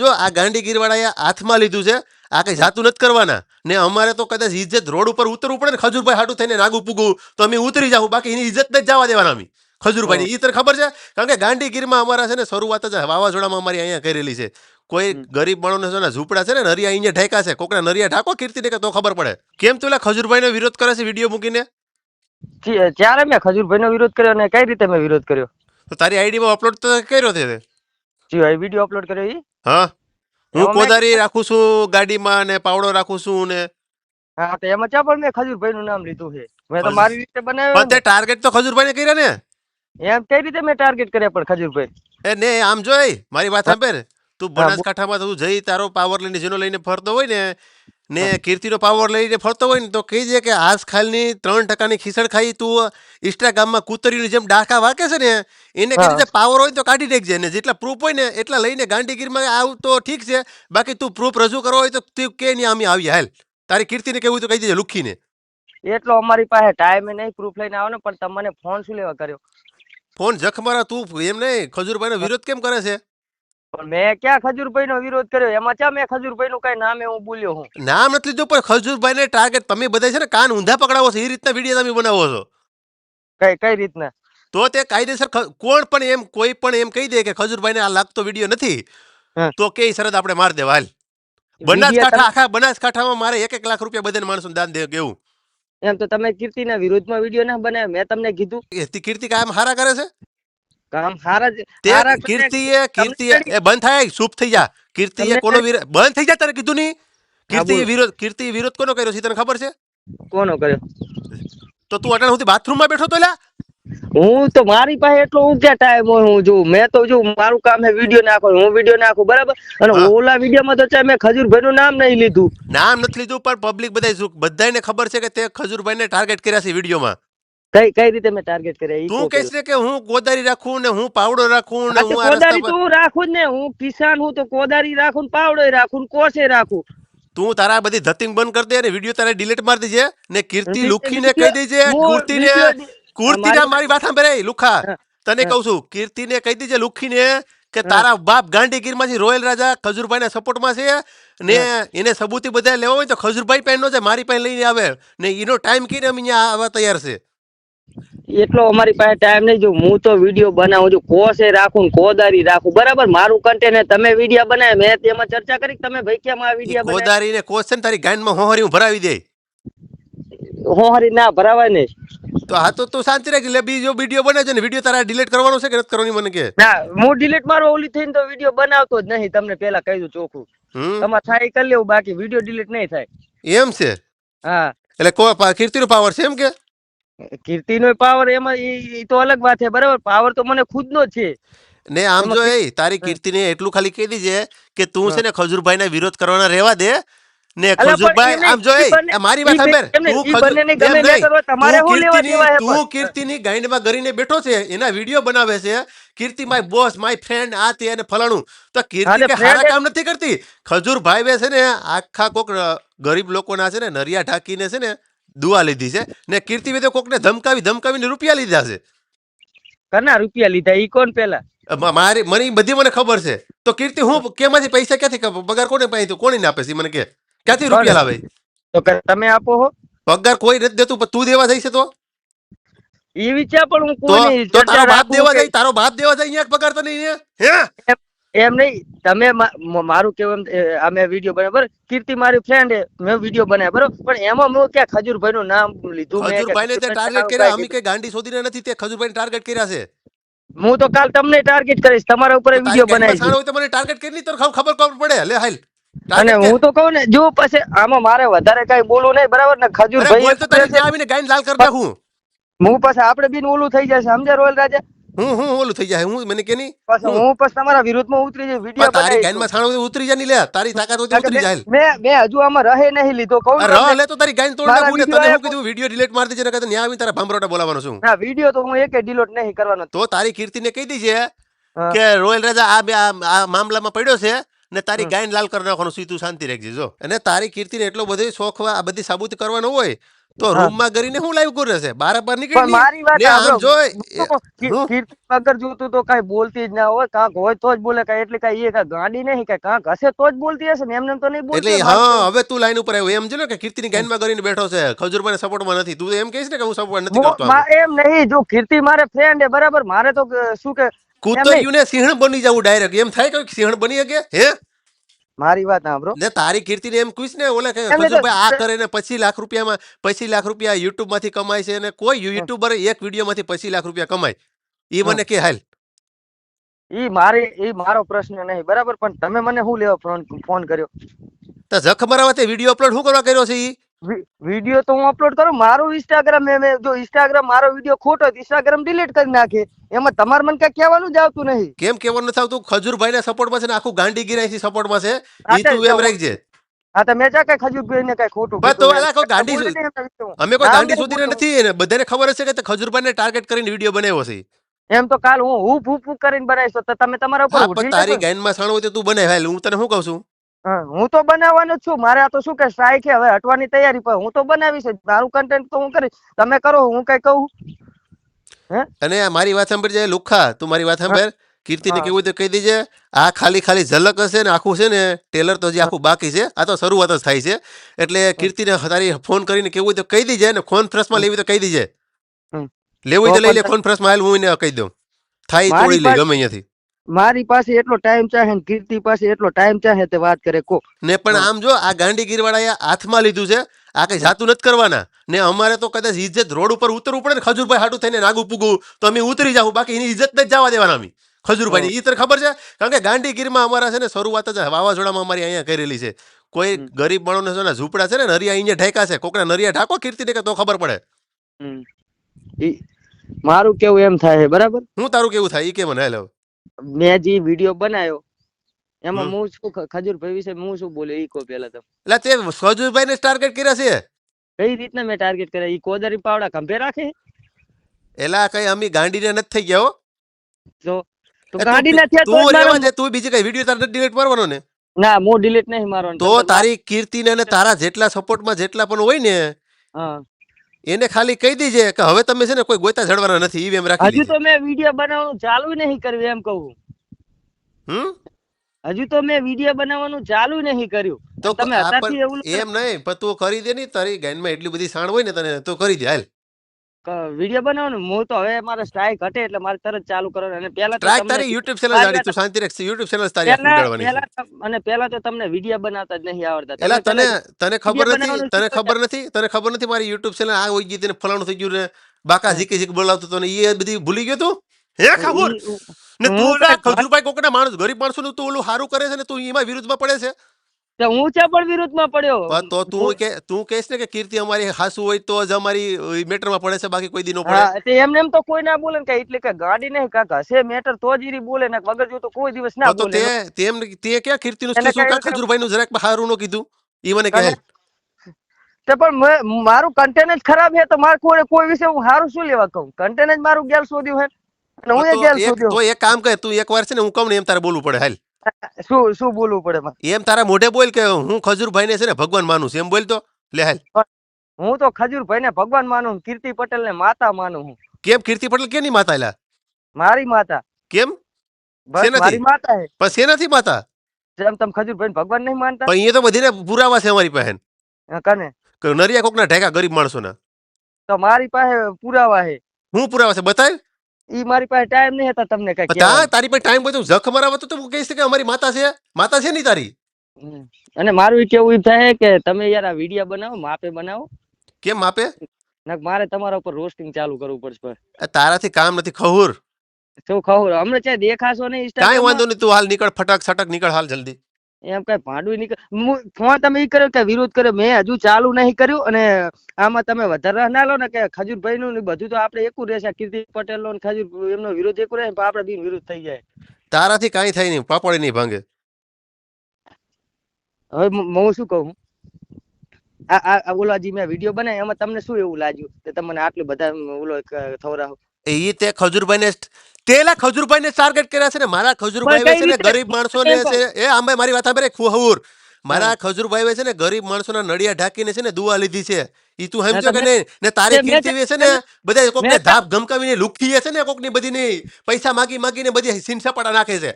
જો આ ગાંડીગીર વાળાએ હાથમાં લીધું છે આ કઈ જાતું નથી કરવાના. ને અમારે તો કદાચ ઇજ્જત રોડ ઉપર ઉતરવું પડે ને ખજૂરભાઈ હાટું થઈને નાગું પૂગું તો અમે ઉતરી જાઉં બાકી એની ઇજ્જત જ જવા દેવાના અમે. ખજૂરભાઈ એ તને ખબર છે? કારણ કે ગાંડીગીરમાં અમારા છે ને શરૂઆત જ વાવાઝોડામાં અમારી અહીંયા કરેલી છે. કોઈ ગરીબ માણસને છે ને ઝૂંપડા છે ને નરિયા અહીંયા ઢેકા છે કોકના નરિયા ઢાકો કીર્તિને કે તો ખબર પડે. કેમ તું ખજૂરભાઈનો વિરોધ કરે છે વીડિયો મૂકીને? જી- ત્યારે મેં ખજૂરભાઈનો વિરોધ કર્યો અને કઈ રીતે મેં વિરોધ કર્યો? તો તારી આઈડીમાં અપલોડ તો કર્યો છે તે. જી વીડિયો અપલોડ કર્યો ઈ? હા? હું કોદારી રાખું છું ગાડીમાં ને પાવડો રાખું છું ને. હા તો એમાં ચા પણ મેં ખજૂરભાઈ નું નામ લીધું છે. મેં તો મારી રીતે બનાવ્યો પણ તે ટાર્ગેટ તો ખજૂરભાઈ ને કર્યા ને? ને. એમ કઈ રીતે મેં ટાર્ગેટ કર્યા પણ ખજૂરભાઈ? એ ને આમ જોઈ મારી વાત સાંભળ. તું બનાસકાંઠામાં તું જઈ તારો પાવર લઈને જેનો લઈને ફરતો હોય ને ને કીર્તિનો પાવર લઈને ફરતો હોય ને તો કહી દે કે આસ ખાલની ત્રણ ટકાની ખીસણ ખાઈ તું ઇન્સ્ટાગ્રામમાં કૂતરીની જેમ ડાકા વાકે છે ને એને હા. દે પાવર હોય તો કાઢી નાખજે ને જેટલા પ્રૂફ હોય ને એટલા લઈને ગાંધીગીરમાં આવું તો ઠીક છે બાકી તું પ્રૂફ રજૂ કરો હોય તો તું કે નહીં અમે આવી હાલ. તારી કીર્તિને કેવું તો કહી દેજે લુખીને. એટલો અમારી પાસે ટાઈમ નહીં પ્રૂફ લઈને આવો ને પણ તમને ફોન શું લેવા કર્યો? ફોન જખ મારા તું એમ નહીં ખજુરભાઈનો વિરોધ કેમ કરે છે? પણ મેં ક્યાં ખજૂરભાઈનો વિરોધ કર્યો? એમાં ચા મેં ખજૂરભાઈનું કઈ નામે હું બોલ્યો હું? નામ નથી લીધું પણ ખજૂરભાઈને ટાર્ગેટ તમે બધા છે ને કાન ઊંધા પકડાવો છો એ રીતના વીડિયો તમે બનાવો છો. કઈ કઈ રીતના? તો તે કાયદેસર કોણ પણ એમ કોઈ પણ એમ કહી દે કે ખજૂરભાઈને આ લાગતો વીડિયો નથી તો કે શરત આપણે માર દેવા હાલ. બનાસકાંઠા આખા બનાસકાંઠામાં મારે એક એક લાખ રૂપિયા બધાને માણસો દાન દે કેવું એમ તો તમે કીર્તિના વિરોધમાં વીડિયો ના બનાવ્યો મેં તમને કીધું. કીર્તિ કાયમ હારા કરે છે? કામ હારા જ હારા કીર્તિ કીર્તિએ કીર્તિએ એ બંધ થાય ચૂપ થઈ જા. કીર્તિ એ કોનો વિરોધ બંધ થઈ જા તારે કીધું ની કીર્તિ વિરોધ કીર્તિ વિરોધ કોનો કર્યો છે તને ખબર છે? કોનો કર્યો? તો તું અટાણ સુધી બાથરૂમમાં બેઠો તો લા. હું તો મારી પાસે એટલો ઊંચા ટાઈમ હોય હું જોઉં. મેં તો જો મારું કામ હે વીડિયો નાખો હું વીડિયો નાખું બરાબર? અને ઓલા ઓલા વિડીયોમાં તો ચાહે મેં ખજૂરભાઈનું નામ નહીં લીધું. નામ નથી લીધું પણ પબ્લિક બધા બધાને ખબર છે કે તે ખજૂરભાઈને ટાર્ગેટ કર્યા છે વિડીયોમાં કઈ કઈ રીતે મેં ટાર્ગેટ કર્યા? તું કહો કહેશ ને કે હું કોદારી રાખું ને હું પાવડો રાખું ને હું કોદારી તો હું રાખું જ ને. હું કિસાન હું તો કોદારી રાખું ને પાવડો રાખું ને કોસે રાખું? તું તારા બધી ધતિંગ બંધ કરી દે અને વીડિયો તારે ડિલીટ મારી દેજે ને કીર્તિ લુખી ને કહી દેજે હું કુર્તીને વિડીયો- કુર્તીને મારી- વાત સાંભળે લુખા. તને કહું છું કીર્તિને કહી દેજે લુખીને કે તારા બાપ ગાંધીગીરમાંથી રોયલ રાજા ખજુરભાઈ ના સપોર્ટમાં છે ને એને સબૂતી બધા લેવા હોય તો ખજુરભાઈ પાસે નો જાય મારી પાસે લઈને આવે. ને એનો ટાઈમ કીને અમે અહીંયા આવવા તૈયાર છે. એટલો અમારી પાસે ટાઈમ નહીં. જો હું તો વીડિયો બનાવું છું કોસે રાખું કોદારી રાખું. બરાબર? મારું કન્ટેન્ટ તમે વીડિયો બનાવ્યા મેં તેમાં ચર્ચા કરી તમે ભાઈ કેમ આ વીડિયો કોદારી ને કોસ ને તારી ગાંડમાં હોહરી હું ભરાવી દે. હોહરી ના ભરાવાય ને. તો હા તો તું શાંતિ રાખ લે બીજો વીડિયો બને છે ને વીડિયો તારા ડિલીટ કરવાનો છે કે નથી કરવાની મને કે? ના હું ડિલીટ મારો ઓલી થઈને તો વીડિયો બનાવતો જ નહીં. તમને પેલા કહી દઉં ચોખ્ખું. તમારે થાય કરી લેવું બાકી વીડિયો ડિલીટ નહીં થાય. એમ છે? હા. એટલે કો કીર્તિનો પાવર છે એમ કે? કીર્તિનો પાવર એમાં એ તો અલગ વાત છે બરાબર? પાવર તો મને ખુદનો છે. ને આમ જો એ તારી કીર્તિને એટલું ખાલી કહી દીજે કે તું છે ને ખજૂરભાઈના વિરોધ કરવાના રહેવા દે. ને ખજૂરભાઈ આમ જો એ મારી વાત સાંભળ. તું ઈ ખજૂર- બંનેને એમ ગમે નહીં. તે કીર્તિની- ગાંડમાં ગરીને બેઠો છે એના વીડિયો બનાવે છે. Kirti my boss my friend આ તે અને ફલાણું. તો કીર્તિ કે સારા કામ નથી કરતી. ખજૂરભાઈ બે છે ને આખા કોક ગરીબ લોકોના છે ને નરિયા ઢાકીને છે ને દુઆ લીધી છે ને કીર્તિ વેદે કોકને ધમકાવી ધમકાવીને રૂપિયા લીધા છે. કના રૂપિયા લીધા? ઈ કોણ પેલા? મારી મને બધી મને ખબર છે. તો કીર્તિ હું કેમાંથી પૈસા ક્યાંથી પગાર કોને પાઈ તું? કોને આપે છે? મને કે ક્યાંથી રૂપિયા લાવે? તો તમે આપો હો. પગાર કોઈ નથી દેતું પણ તું દેવા જઈશ છે તો? ઈ વિચાર પણ હું કોની તો તારો બાપ દેવા જાય? તારો બાપ દેવા જાય અહીંયા પગાર તો નહીં હે? એમ નહીં તમે મારું કેવું આ મેં વીડિયો બનાવ્યો બરાબર? કીર્તિ મારી ફ્રેન્ડ મેં વીડિયો બનાવ્યો બરાબર? પણ એમાં મેં ક્યાં ખજૂરભાઈ નું નામ લીધું મેં કે ખજૂરભાઈને ટાર્ગેટ કર્યા? અમે કઈ ગાંડી શોધીને નથી તે ખજૂરભાઈને ટાર્ગેટ કર્યા છે. હું તો કાલ તમને ટાર્ગેટ કરીશ તમારા ઉપર વીડિયો બનાવીશ. સાણ હોય તો મને ટાર્ગેટ કરી તો ખબર ખબર પડે લે હાલ. અને હું તો કહું ને જો પછી આમાં મારે વધારે કઈ બોલવું નહીં બરાબર ને? બોલ તો તારી આવીને ગાઈન લાલ કરી નાખું. હું પછી આપણે બીન ઓલું થઈ જશે સમજે રોયલ રાજા? હું હું ઓલું થઈ જાય. હું મને કે નહીં? બસ હું? હું તમારા વિરોધમાં ઉતરી જઈ વીડિયો તારી સાણ તો. ઉતરી જાય નહીં લે તારી તાકાત હોય ઉતરી જાય. મેં મેં હજુ આમાં રહે નહીં લીધો કહું ને રહ. લે તો તારી ગાંડ તોડ નાખું ને તને હું કીધું વિડિયો ડિલીટ માર દેજે ને કહેતો ન્યા આવી તારા ભાંભરોટા બોલાવવાનો છું. ના વિડિયો તો હું એકે ડિલીટ નહીં કરવાનો. તો તારી કીર્તિને કહી દીજે કે રોયલ રાજા આ બે આ મામલામાં પડ્યો છે ને તારી. ગાયન લાલ કરી નાખવાનું સીધું શાંતિ રાખજે જો. અને તારી કીર્તિને એટલો બધો શોખ આ બધી સાબુત કરવાનો હોય તો રૂમમાં કરીને હું લાઈવ કરે છે બાર પર નીકળી મારી વાત આમ તો કીર્તિ વગર જોતું તો કઈ બોલતી જ ના હોય. કાંક હોય તો જ બોલે કઈ એટલે કઈ એ કઈ ગાડી નહીં કઈ કાંક હશે તો જ બોલતી હશે ને? એમને તો નહીં બોલતી એટલે હા હવે તું લાઈન ઉપર આવ્યો એમ છે ને કે કીર્તિની ગાઈનમાં કરીને બેઠો છે. ખજુરભાઈ સપોર્ટમાં નથી. તું એમ કહીશ ને કે હું સપોર્ટ નથી કરતો એમ નહીં. જો કીર્તિ મારે ફ્રેન્ડ હે બરાબર? મારે તો શું કે કૂતરીયું ને સિંહણ બની જવું ડાયરેક્ટ એમ થાય કે સિંહણ બની શકે? હે? મારી વાત સાંભળો. ને તારી કીર્તિને એમ કહીશ ને ઓલે કે ભાઈ આ કરે ને પચીસ લાખ રૂપિયામાં પચીસ લાખ રૂપિયા યુટ્યુબમાંથી કમાય છે અને કોઈ યુટ્યુબર એક વીડિયો માંથી પચીસ લાખ રૂપિયા કમાય. ઈ મને કે હાલ. ઈ મારે ઈ મારો પ્રશ્ન નહીં બરાબર? પણ તમે મને શું લેવા ફોન ફોન કર્યો? તો જખ મરાવા તે વીડિયો અપલોડ શું કરવા કર્યો છે ઈ? વીડિયો તો હું અપલોડ કરું. મારું ઇન્સ્ટાગ્રામ મેં મેં જો ઇન્સ્ટાગ્રામ મારો વીડિયો ખોટો તો ઇન્સ્ટાગ્રામ ડિલીટ કરી નાખે. એમાં તમારે મને કઈ કહેવાનું જ આવતું નહીં. કેમ કહેવાનું નથી આવતું? ખજૂરભાઈ ના સપોર્ટમાં છે ને આખું ગાંડી સપોર્ટમાં છે. ઈ તું એમ તો- રાખજે. હા તો મેં કઈ ખજૂર ને કઈ ખોટું બસ તો કીધું? કોઈ ગાંડી. અમે કોઈ ગાંડી સુધી નથી ને બધાને ખબર હશે કે ખજૂરભાઈ ને ટાર્ગેટ કરીને વીડિયો બનાવ્યો છે. એમ તો કાલ હું હું ફૂ ફૂ કરીને બનાવીશ તો તમે તમારા ઉપર તારી ગાયનમાં સાણવું તું બને હાલ હું તને શું કહું છું? હા, તો બનાવવાનો જ છું. મારે આ તો શું કે સ્ટ્રાઇક છે હવે હટવાની તૈયારી પર હું તો બનાવીશ જ. મારું કન્ટેન્ટ તો હું કરીશ. તમે કરો હું કઈ કહું? અને મારી વાત સાંભળ જાય લુખા. તું મારી વાત સાંભળ. કીર્તિને. કેવું તો કહી દેજે આ ખાલી ખાલી ઝલક હશે ને આખું છે ને ટેલર તો જે આખું બાકી છે આ તો શરૂઆત જ થાય છે. એટલે કીર્તિને તારી ફોન કરીને કેવું તો કહી દેજે ને કોન્ફરન્સમાં લેવી તો કહી દેજે. લેવું તો લઈ લે કોન્ફરન્સમાં આવેલ હું એને કહી દઉં. થાય તોડી લે ગમે અહીંયાથી. મારી પાસે એટલો ટાઈમ ચાહે ને કીર્તિ પાસે એટલો ટાઈમ ચાહે તે વાત કરે કો ને પણ આમ જો આ ગાંડી ગીરવાળાએ હાથમાં લીધું છે આ કઈ જાતું નથી કરવાના. ને અમારે તો કદાચ ઇજ્જત રોડ ઉપર ઉતરવું પડે ને ખજૂરભાઈ હાટું થઈને નાગુ પૂગું તો અમે ઉતરી જાવ બાકી એની ઇજ્જત જ જવા દેવાના અમે. ખજૂરભાઈ ઈ તને ખબર છે? કારણ કે ગાંડી ગીરમાં અમારા છે ને શરૂઆત જ વાવાઝોડામાં અમારી અહીંયા કરેલી છે. કોઈ ગરીબ માણસને છે ને ઝૂંપડા છે ને નરિયા અહીંયા ઢેકા છે કોકના નરિયા ઢાંકો કીર્તિ કે તો ખબર પડે. મારું કેવું એમ થાય બરાબર? હું તારું કેવું થાય? એ કે મને હાલ. મેં જે વીડિયો બનાવ્યો એમાં. હું શું ખજૂરભાઈ વિશે હું શું બોલ્યો ઈ કો પેલા તો. એટલે તે ખજૂરભાઈને ટાર્ગેટ કર્યા છે? કઈ રીતના મેં ટાર્ગેટ કર્યા? ઈ કોદરી પાવડા ખંભે રાખે? એલા કઈ અમે ગાંડીને નથી થઈ ગયા હો? તો તો એ તું- ના જ મારો- દે તું બીજી કઈ વીડિયો તારે ડિલીટ કરવાનો ને? ના હું ડિલીટ નહીં મારવાનો. તો તારી કીર્તિને અને તારા જેટલા સપોર્ટમાં જેટલા પણ હોય ને હા. એને ખાલી કહી દીજે કે હવે તમે છે ને કોઈ ગોતા જડવાના નથી ઈ એમ રાખી હજુ તો મેં વીડિયો બનાવવાનું ચાલુ નહીં કર્યું એમ કહું. હમ? હજુ તો મેં વીડિયો બનાવવાનું ચાલુ નહીં કર્યું. તો તમે એવું એમ નહીં પણ તું કરી દે ની તારી ગાયનમાં એટલી બધી સાણ હોય ને તને તું કરી દે હાલ. વીડિયો બનાવવાનો? હું તો હવે મારે સ્ટ્રાઇક હટે એટલે મારે તરત ચાલુ કરવાનું. અને પહેલા તો તારી YouTube ચેનલ જાડી તું શાંતિ રાખ YouTube ચેનલ તારી તમ- અને પહેલા તો તમને વીડિયો બનાવતા જ નહીં આવડતા. એટલે તને તને ખબર નથી તને ખબર નથી તને ખબર નથી મારી YouTube ચેનલ આ હોય ગઈ તને ફલાણું થઈ ગયું ને બાકા ઝીકી ઝીક બોલાવતો તો ને એ બધી ભૂલી ગયો તું? હે ખબર ને તું ખજૂરભાઈ કોકના માણસ ગરીબ માણસોનું તું ઓલું સારું કરે છે ને તું એમાં વિરુદ્ધમાં પડે છે? તો હું ચા પણ વિરોધમાં પડ્યો. તો તું કે તું કહેશ ને કે કીર્તિ અમારી હાસુ હોય તો જ અમારી મેટરમાં પડે છે બાકી કોઈ દી પડે. તે એમને એમ તો કોઈ ના બોલે ને કે એટલે કે ગાડી નહીં કાકા હશે મેટર તો જ બોલે ને વગર જો તો કોઈ દિવસ ના બોલે. તે તેમ તે કે કીર્તિનું નું શું કા ખજૂરભાઈ નું જરાક હારું નો કીધું? ઈ મને કહે. તે પણ મારું કન્ટેનર ખરાબ છે તો મારે કોઈ કોઈ વિશે હું સારું શું લેવા કહું? કન્ટેનર મારું ગેલ શોધ્યું હે. અને હું એ એક શોધ્યો. તો એક કામ કર તું એકવાર છે ને હું કહું ને એમ તારે બોલવું પડે હાલ. શું શું બોલવું પડે એમ તારા મોઢે બોલ કે હું ખજૂરભાઈ ને છે ને ભગવાન માનું છું. એમ બોલ તો. લે હાલ. હું તો ખજૂરભાઈ ને ભગવાન માનું કીર્તિ પટેલ ને માતા માનું હું કેમ કીર્તિ પટેલ કેની માતા એલા મારી માતા. કેમ? મારી માતા હે પણ શેનાથી માતા? જેમ તમે ખજૂરભાઈ ભગવાન નહીં માનતા. પણ એ તો બધીને પુરાવા છે અમારી પાસે. કને? કે નરિયા કોકના ઢેકા ગરીબ માણસોના. તો મારી પાસે પુરાવા હે હું પુરાવા છે? બતાવ ઈ મારી પાસે ટાઈમ નહીં હતા તમને કઈ તા તારી પાસે ટાઈમ બધું જખ મરાવો તો હું કહીશ કે અમારી માતા છે? માતા છે નહીં તારી? અને મારું ઈ કેવું ઈ થાય કે તમે યાર આ વીડિયો બનાવો માપે બનાવો. કેમ માપે? મારે તમારા ઉપર રોસ્ટિંગ ચાલુ કરવું પડશે તારાથી કામ નથી ખહુર. શું ખહુર? હમણાં ચાહે દેખાશો નહીં કાંઈ વાંધો નહીં તું હાલ નીકળ ફટાક ફટક નીકળ હાલ જલ્દી. એમ કઈ ભાંડું નીકળ ફોન તમે ઈ કર્યો કે વિરોધ કર્યો મેં હજુ ચાલુ નહીં કર્યું અને આમાં તમે વધારે ના લો ને કે ખજૂરભાઈ નું બધું તો આપણે એકું રહેશે કીર્તિ પટેલ નો ખજૂર એમનો વિરોધ એકું રહે પણ આપણે બી વિરોધ થઈ જાય. તારાથી કાંઈ થાય નહીં પાપડી નહીં ભાંગે. હવે હું શું કહું? આ આ આ ઓલા જે મેં વીડિયો બનાવ્યો એમાં તમને શું એવું લાગ્યું કે તમને આટલું બધા ઓલો થવરાવ? એ તે ખજૂરભાઈ ને તેલા ખજુરભાઈ ને ટાર્ગેટ કર્યા છે ને મારા ખજુરભાઈ છે ને ગરીબ માણસો ને છે. એ આંબે મારી વાત સાંભળે ખુહુર મારા ખજુરભાઈ છે ને ગરીબ માણસોના નડિયા ઢાંકીને છે ને દુવા લીધી છે. ઈ તું સમજો કે નહીં? ને તારે તે કીર્તિ છે ને બધા કોકને ધાપ ગમકાવીને લુખી છે ને કોકની બધીની પૈસા માગી માગીને બધી સીન પડા નાખે છે.